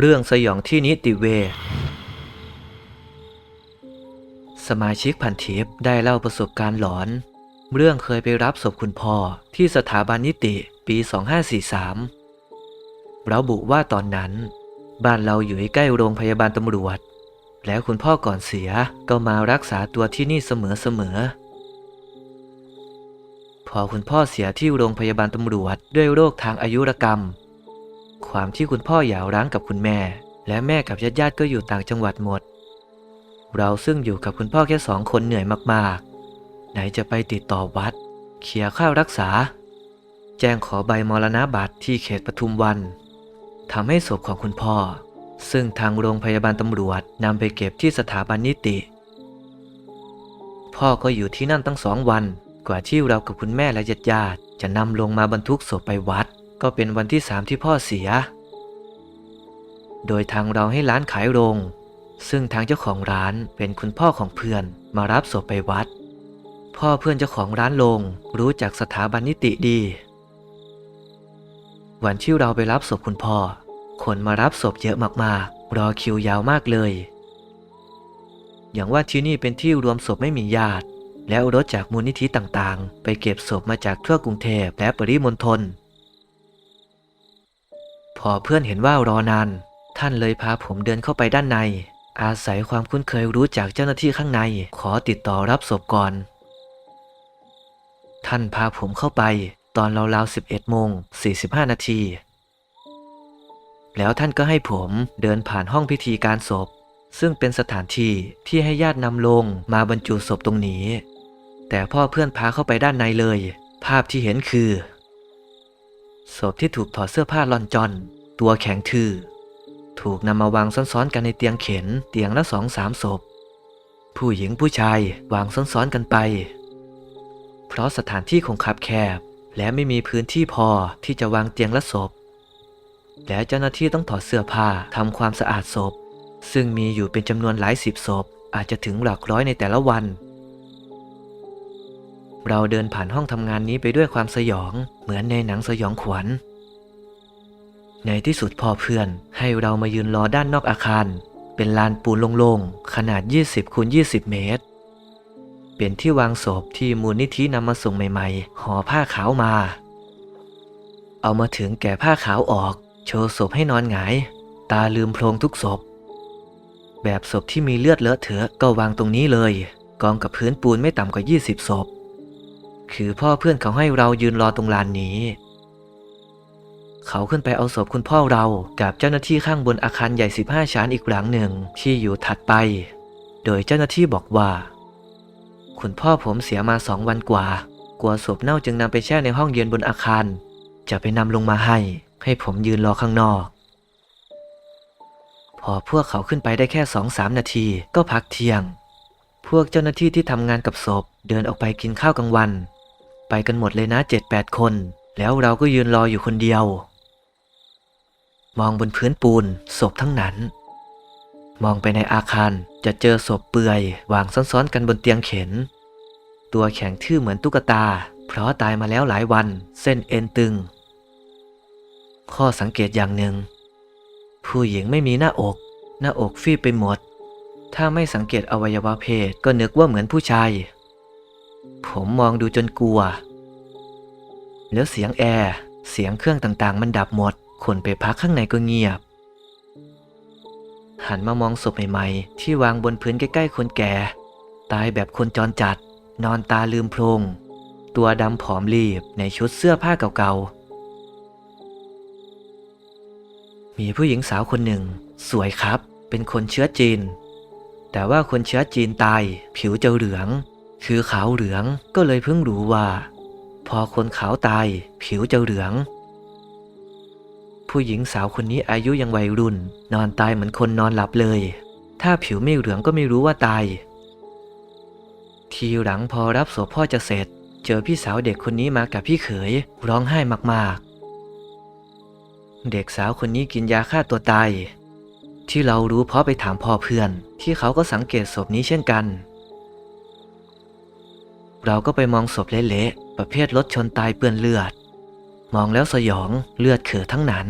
เรื่องสยองที่นิติเวชสมาชิกพันทิปได้เล่าประสบการณ์หลอน เรื่องเคยไปรับศพคุณพ่อที่สถาบันนิติปี 2543 ระบุว่าตอนนั้น บ้านเราอยู่ใกล้โรงพยาบาลตำรวจ แล้วคุณพ่อก่อนเสียก็มารักษาตัวที่นี่เสมอๆพอคุณพ่อเสียที่โรงพยาบาลตำรวจด้วยโรคทางอายุรกรรม ความที่คุณพ่อหย่าร้างกับคุณแม่ และแม่กับญาติๆก็อยู่ต่างจังหวัดหมด เราซึ่งอยู่กับคุณพ่อแค่สองคนเหนื่อยมากๆ ไหนจะไปติดต่อวัดเคลียร์ค่ารักษา แจ้งขอใบมรณบัตรที่เขตปทุมวัน ทำให้ศพของคุณพ่อ ซึ่งทางโรงพยาบาลตำรวจนำไปเก็บที่สถาบันนิติ พ่อก็อยู่ที่นั่นตั้งสองวัน กว่าที่เรากับคุณแม่และญาติๆจะนำลงมาบรรทุกศพไปวัด ก็เป็นวันที่สามที่พ่อเสีย โดยทางเราให้ร้านขายโรง ซึ่งทางเจ้าของร้านเป็นคุณพ่อของเพื่อนมารับศพไปวัด พ่อเพื่อนเจ้าของร้านโรงรู้จักสถาบันนิติดี วันที่เราไปรับศพคุณพ่อ คนมารับศพเยอะมากๆ รอคิวยาวมากเลย อย่างว่าที่นี่เป็นที่รวมศพไม่มีญาติ แล้วรถจากมูลนิธิต่างๆ ไปเก็บศพมาจากทั่วกรุงเทพและปริมณฑล พอเพื่อนเห็นว่ารอนาน ท่านเลยพาผมเดินเข้าไปด้านใน อาศัยความคุ้นเคยรู้จากเจ้าหน้าที่ข้างใน ขอติดต่อรับศพก่อน ท่านพาผมเข้าไป ตอนราวๆ11โมง45นาที แล้วท่านก็ให้ผมเดินผ่านห้องพิธีการศพ ซึ่งเป็นสถานที่ที่ให้ญาตินำลงมาบรรจุศพตรงนี้ แต่พ่อเพื่อนพาเข้าไปด้านในเลย ภาพที่เห็นคือ ศพที่ถูกถอดเสื้อผ้าลอนจอน ตัวแข็งทื่อ ถูกนำมาวางซ้อนๆกันในเตียงเข็นเตียงละสองสามศพ ผู้หญิงผู้ชายวางซ้อนๆกันไป เพราะสถานที่คงคับแคบ และไม่มีพื้นที่พอที่จะวางเตียงและศพ และเจ้าหน้าที่ต้องถอดเสื้อผ้าทำความสะอาดศพ ซึ่งมีอยู่เป็นจำนวนหลายสิบศพ อาจจะถึงหลักร้อยในแต่ละวัน เราเดินผ่านห้องทำงานนี้ไปด้วยความสยอง เหมือนในหนังสยองขวัญ ในที่สุดพ่อเพื่อนให้เรามายืนรอด้านนอกอาคาร เป็นลานปูนโล่งๆขนาด 20คูณ20 เมตร เป็นที่วางศพที่มูลนิธินำมาส่งใหม่ๆห่อผ้าขาวมา เอามาถึงแก่ผ้าขาวออก โชว์ศพให้นอนหงาย ตาลืมโพลงทุกศพ แบบศพที่มีเลือดเลอะเทอะก็วางตรงนี้เลย กองกับพื้นปูนไม่ต่ำกว่า 20ศพ คือพ่อเพื่อนเขาให้เรายืนรอตรงลานนี้เขาขึ้นไปเอาศพคุณพ่อเรากับเจ้าหน้าที่ข้างบนอาคารใหญ่ 15 ชั้นอีกหลังหนึ่งที่อยู่ถัดไป โดยเจ้าหน้าที่บอกว่า คุณพ่อผมเสียมาสองวันกว่า กลัวศพเน่าจึงนำไปแช่ในห้องเย็นบนอาคาร จะไปนำลงมาให้ ให้ผมยืนรอข้างนอก พอพวกเขาขึ้นไปได้แค่สองสามนาทีก็พักเที่ยง พวกเจ้าหน้าที่ที่ทำงานกับศพ เดินออกไปกินข้าวกลางวัน ไปกันหมดเลยนะเจ็ดแปดคน แล้วเราก็ยืนรออยู่คนเดียว มองบนพื้นปูนศพทั้งนั้น มองไปในอาคารจะเจอศพเปื่อยวางซ้อนๆกันบนเตียงเข็น ตัวแข็งทื่อเหมือนตุ๊กตา เพราะตายมาแล้วหลายวัน เส้นเอ็นตึง ข้อสังเกตอย่างหนึ่ง ผู้หญิงไม่มีหน้าอก หน้าอกฟีบไปหมด ถ้าไม่สังเกตอวัยวะเพศก็นึกว่าเหมือนผู้ชาย ผมมองดูจนกลัว แล้วเสียงแอร์ เสียงเครื่องต่างๆ มันดับหมด คนไปพักข้างในก็เงียบ หันมามองศพใหม่ๆ ที่วางบนพื้นใกล้ๆคนแก่ ตายแบบคนจรจัด นอนตาลืมโพรง ตัวดำผอมรีบในชุดเสื้อผ้าเก่าๆ มีผู้หญิงสาวคนหนึ่ง สวยครับ เป็นคนเชื้อจีน แต่ว่าคนเชื้อจีนตาย ผิวจะเหลือง คือขาวเหลืองก็เลยเพิ่งรู้ว่า พอคนขาวตาย ผิวจะเหลือง ผู้หญิงสาวคนนี้อายุยังวัยรุ่น นอนตายเหมือนคนนอนหลับเลย ถ้าผิวไม่เหลืองก็ไม่รู้ว่าตาย ทีหลังพอรับศพพ่อจะเสร็จ เจอพี่สาวเด็กคนนี้มากับพี่เขย ร้องไห้มากเด็กสาวคนนี้กินยาฆ่าตัวตาย ที่เรารู้เพราะไปถามพ่อเพื่อน ที่เขาก็สังเกตศพนี้เช่นกัน เราก็ไปมองศพเละๆประเภทรถชนตายเปื้อนเลือด มองแล้วสยองเลือดเขือทั้งนั้น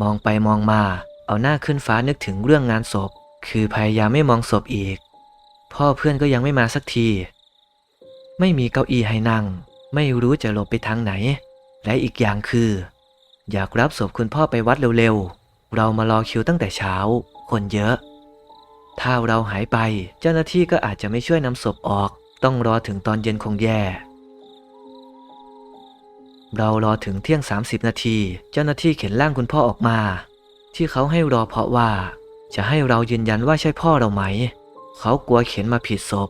มองไปมองมา เอาหน้าขึ้นฟ้านึกถึงเรื่องงานศพ คือพยายามไม่มองศพอีก พ่อเพื่อนก็ยังไม่มาสักที ไม่มีเก้าอี้ให้นั่ง ไม่รู้จะหลบไปทางไหน และอีกอย่างคือ อยากรับศพคุณพ่อไปวัดเร็วๆ เรามารอคิวตั้งแต่เช้า คนเยอะ ถ้าเราหายไปเจ้าหน้าที่ก็อาจจะไม่ช่วยนำศพออก ต้องรอถึงตอนเย็นคงแย่ เรารอถึงเที่ยง 30 นาที เจ้าหน้าที่เข็นร่างคุณพ่อออกมา ที่เขาให้รอเพราะว่า จะให้เรายืนยันว่าใช่พ่อเราไหม เขากลัวเข็นมาผิดศพ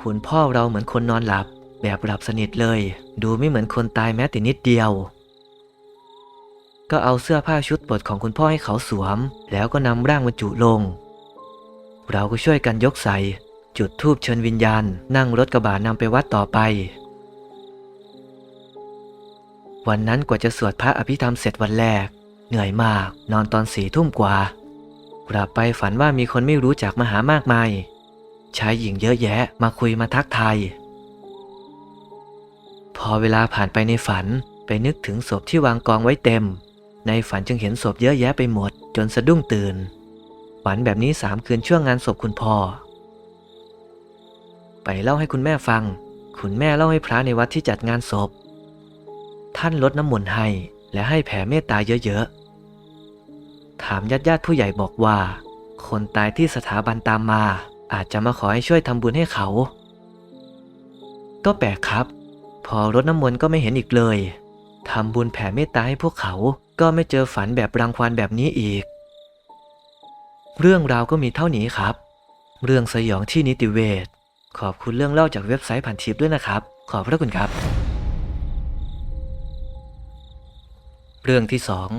คุณพ่อเราเหมือนคนนอนหลับ แบบหลับสนิทเลย ดูไม่เหมือนคนตายแม้แต่นิดเดียว ก็เอาเสื้อผ้าชุดบดของคุณพ่อให้เขาสวม แล้วก็นำร่างบรรจุลง เราก็ช่วยกันยกใส่จุดธูปเชิญวิญญาณ นั่งรถกระบะนำไปวัดต่อไป วันนั้นกว่าจะสวดพระอภิธรรมเสร็จวันแรก เหนื่อยมาก นอนตอนสี่ทุ่มกว่า กลับไปฝันว่ามีคนไม่รู้จักมาหามากมายชายหญิงเยอะแยะมาคุยมาทักทายพอเวลาผ่านไปในฝันไปนึกถึงศพที่วางกองไว้เต็ม ในฝันจึงเห็นศพเยอะแยะไปหมด จนสะดุ้งตื่น ฝันแบบนี้สามคืนช่วงงานศพคุณพ่อ ไปเล่าให้คุณแม่ฟัง คุณแม่เล่าให้พระในวัดที่จัดงานศพ ท่านลดน้ำมนต์ให้ และให้แผ่เมตตาเยอะๆ ถามญาติญาติๆผู้ใหญ่บอกว่า คนตายที่สถาบันตามมา อาจจะมาขอให้ช่วยทำบุญให้เขา ก็แปลกครับ พอรดน้ำมนต์ก็ไม่เห็นอีกเลยทำบุญแผ่เมตตาให้พวกเขา ก็ไม่เจอฝันแบบรังควานแบบนี้อีก เรื่องราวก็มีเท่านี้ครับ เรื่องสยองที่นิติเวศขอบคุณเรื่องเล่าจากเว็บไซต์พันทิปด้วยนะครับ ขอบพระคุณครับ เรื่องที่สอง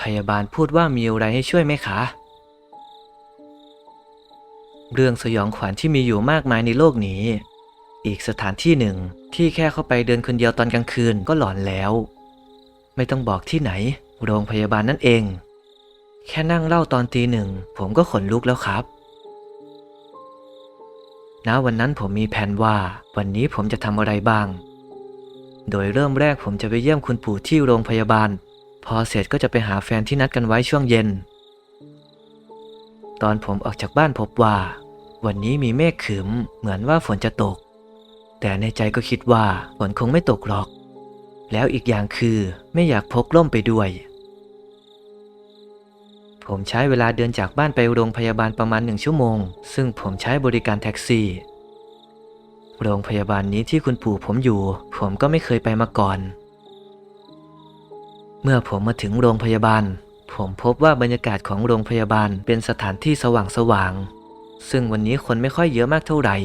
พยาบาลพูดว่ามีอะไรให้ช่วยไหมคะ เรื่องสยองขวัญที่มีอยู่มากมายในโลกนี้ อีกสถานที่หนึ่งที่แค่เข้าไปเดินคนเดียวตอนกลางคืนก็หลอนแล้ว ไม่ต้องบอกที่ไหน โรงพยาบาลนั่นเอง แค่นั่งเล่าตอนตีหนึ่งผมก็ขนลุกแล้วครับณวันนั้นผมมีแผนว่าวันนี้ผมจะทำอะไรบ้าง โดยเริ่มแรกผมจะไปเยี่ยมคุณปู่ที่โรงพยาบาล พอเสร็จก็จะไปหาแฟนที่นัดกันไว้ช่วงเย็น ตอนผมออกจากบ้านพบว่า วันนี้มีเมฆขึมเหมือนว่าฝนจะตก แต่ในใจก็คิดว่าฝนคงไม่ตกหรอก แล้วอีกอย่างคือไม่อยากพกร่มไปด้วย ผมใช้เวลาเดินจากบ้านไปโรงพยาบาลประมาณหนึ่งชั่วโมง ซึ่งผมใช้บริการแท็กซี่โรงพยาบาลนี้ที่คุณปู่ผมอยู่ ผมก็ไม่เคยไปมาก่อน เมื่อผมมาถึงโรงพยาบาล ผมพบว่าบรรยากาศของโรงพยาบาลเป็นสถานที่สว่างสว่างๆ ซึ่งวันนี้คนไม่ค่อยเยอะมากเท่าไหร่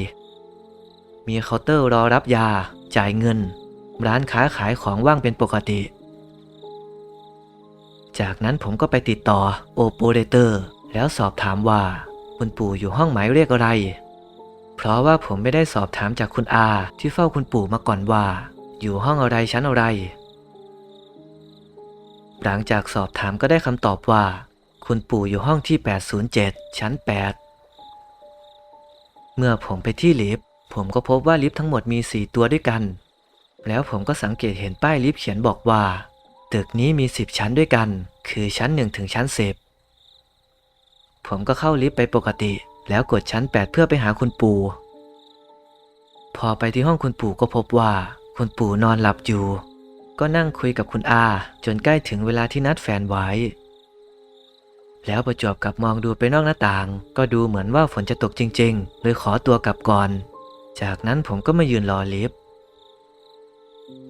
มีเคาน์เตอร์รอรับยา จ่ายเงิน ร้านค้าขายของว่างเป็นปกติ จากนั้นผมก็ไปติดต่อโอเปอเรเตอร์ แล้วสอบถามว่า คุณปู่อยู่ห้องหมายเลขอะไร เพราะว่าผมไม่ได้สอบถามจากคุณอาที่เฝ้าคุณปู่มาก่อนว่า อยู่ห้องอะไรชั้นอะไร หลังจากสอบถามก็ได้คำตอบว่า คุณปู่อยู่ห้องที่ 807 ชั้น 8 เมื่อผมไปที่ลิฟต์ผมก็พบว่าลิฟต์ทั้งหมดมี 4 ตัวด้วยกัน แล้วผมก็สังเกตเห็นป้ายลิฟต์เขียนบอกว่า ตึกนี้มี 10 ชั้นด้วยกัน คือชั้น 1 ถึงชั้น 10 ผมก็เข้าลิฟต์ไปปกติ แล้วกดชั้น 8 เพื่อไปหาคุณปู่พอไปที่ห้องคุณปู่ก็พบว่า คุณปู่นอนหลับอยู่ ก็นั่งคุยกับคุณอา จนใกล้ถึงเวลาที่นัดแฟนไว้ แล้วประจวบกับมองดูไปนอกหน้าต่าง ก็ดูเหมือนว่าฝนจะตกจริง ๆ เลยขอตัวกลับก่อน จากนั้นผมก็มายืนรอลิฟต์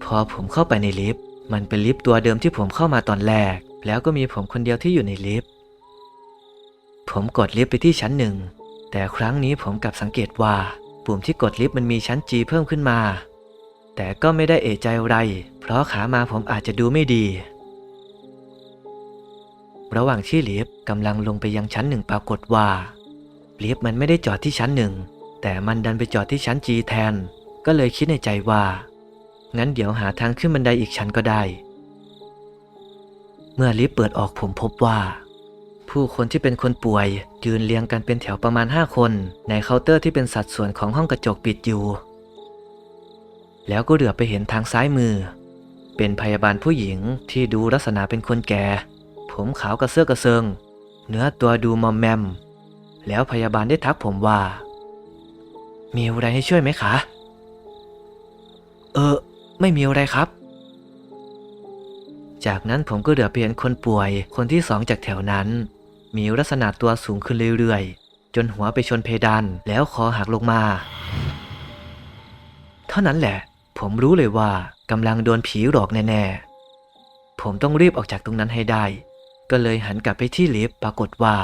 พอผมเข้าไปในลิฟต์มันเป็นลิฟต์ตัวเดิมที่ผมเข้ามาตอนแรก แล้วก็มีผมคนเดียวที่อยู่ในลิฟต์ผมกดลิฟต์ไปที่ชั้นหนึ่งแต่ครั้งนี้ผมกลับสังเกตว่า ปุ่มที่กดลิฟต์มันมีชั้น G เพิ่มขึ้นมา แต่ก็ไม่ได้เอะใจอะไร เพราะขามาผมอาจจะดูไม่ดี ระหว่างที่ลิฟต์กำลังลงไปยังชั้นหนึ่งปรากฏว่าลิฟต์มันไม่ได้จอดที่ชั้นหนึ่ง แต่มันดันไปจอดที่ชั้น G แทน ก็เลยคิดในใจว่า งั้นเดี๋ยวหาทางขึ้นบันไดอีกชั้นก็ได้ เมื่อลิฟต์เปิดออกผมพบว่า ผู้คนที่เป็นคนป่วยยืนเรียงกันเป็นแถวประมาณ 5 คน ในเคาน์เตอร์ที่เป็นสัดส่วนของห้องกระจกปิดอยู่ แล้วก็เหลือไปเห็นทางซ้ายมือ เป็นพยาบาลผู้หญิงที่ดูลักษณะเป็นคนแก่ ผมขาวกระเซาะกระเซิง เนื้อตัวดูมอมแมม แล้วพยาบาลได้ทักผมว่า มีอะไรให้ช่วยไหมคะ เออ ไม่มีอะไรครับ จากนั้นผมก็เหลือไปเห็นคนป่วยคนที่สองจากแถวนั้น มีลักษณะตัวสูงขึ้นเรื่อยๆ จนหัวไปชนเพดานแล้วคอหักลงมา เท่านั้นแหละ ผมรู้เลยว่ากำลังโดนผีหลอกแน่ๆ ผมต้องรีบออกจากตรงนั้นให้ได้ ก็เลยหันกลับไปที่ลิฟต์ปรากฏว่า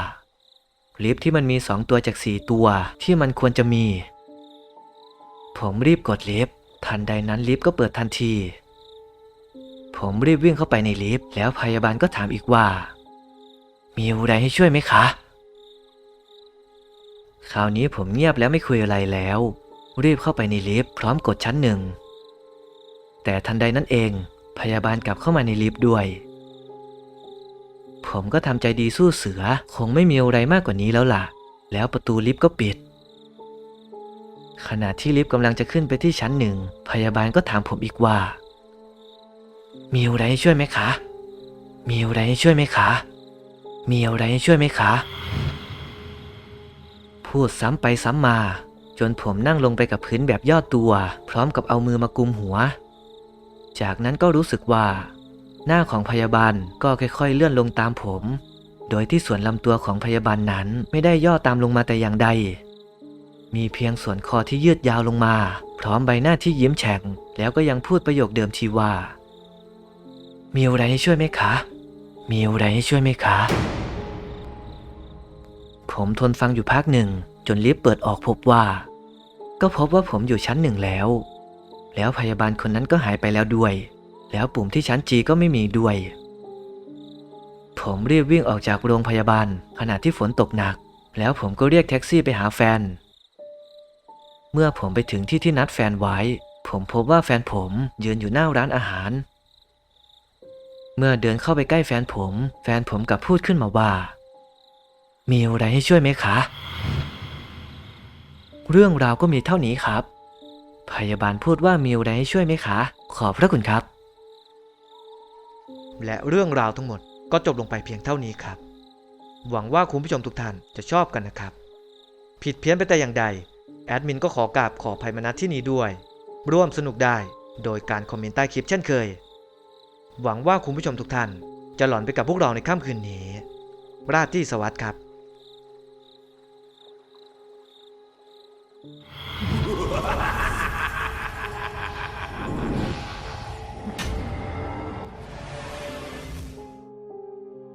ลิฟต์ที่มันมีสองตัวจากสี่ตัวที่มันควรจะมี ผมรีบกดลิฟต์ทันใดนั้นลิฟต์ก็เปิดทันที ผมรีบวิ่งเข้าไปในลิฟต์แล้วพยาบาลก็ถามอีกว่า มีอะไรให้ช่วยไหมคะ คราวนี้ผมเงียบแล้วไม่คุยอะไรแล้ว รีบเข้าไปในลิฟต์พร้อมกดชั้นหนึ่ง แต่ทันใดนั้นเอง พยาบาลกลับเข้ามาในลิฟต์ด้วย ผมก็ทำใจดีสู้เสือคงไม่มีอะไรมากกว่านี้แล้วล่ะ แล้วประตูลิฟต์ก็ปิด ขณะที่ลิฟต์กำลังจะขึ้นไปที่ชั้นหนึ่ง พยาบาลก็ถามผมอีกว่า มีอะไรให้ช่วยไหมคะ มีอะไรให้ช่วยไหมคะ มีอะไรให้ช่วยไหมคะ พูดซ้ำไปซ้ำมาจนผมนั่งลงไปกับพื้นแบบย่อตัว พร้อมกับเอามือมากุมหัว จากนั้นก็รู้สึกว่า หน้าของพยาบาลก็ค่อยๆ เลื่อนลงตามผม โดยที่ส่วนลำตัวของพยาบาลนั้นไม่ได้ย่อตามลงมาแต่อย่างใด มีเพียงส่วนคอที่ยืดยาวลงมา พร้อมใบหน้าที่ยิ้มแฉ่ง แล้วก็ยังพูดประโยคเดิมที่ว่า มีอะไรให้ช่วยไหมคะ มีอะไรให้ช่วยไหมคะ ผมทนฟังอยู่พักหนึ่ง จนลิฟต์เปิดออกพบว่า ก็พบว่าผมอยู่ชั้นหนึ่งแล้ว แล้วพยาบาลคนนั้นก็หายไปแล้วด้วย แล้วปุ่มที่ชั้นจีก็ไม่มีด้วย ผมรีบวิ่งออกจากโรงพยาบาล ขณะที่ฝนตกหนัก แล้วผมก็เรียกแท็กซี่ไปหาแฟน เมื่อผมไปถึงที่ที่นัดแฟนไว้ ผมพบว่าแฟนผมยืนอยู่หน้าร้านอาหาร เมื่อเดินเข้าไปใกล้แฟนผม แฟนผมกลับพูดขึ้นมาว่า มีอะไรให้ช่วยไหมคะ เรื่องราวก็มีเท่านี้ครับ พยาบาลพูดว่ามีอะไรให้ช่วยไหมคะ ขอบพระคุณครับ และเรื่องราวทั้งหมดก็จบลงไปเพียงเท่านี้ครับ หวังว่าคุณผู้ชมทุกท่านจะชอบกันนะครับ ผิดเพี้ยนไปแต่อย่างใด แอดมินก็ขอกราบขอภัยมาณที่นี้ด้วย ร่วมสนุกได้โดยการคอมเมนต์ใต้คลิปเช่นเคย หวังว่าคุณผู้ชมทุกท่านจะหลอนไปกับพวกเราในค่ำคืนนี้ ราตรีสวัสดิ์ครับ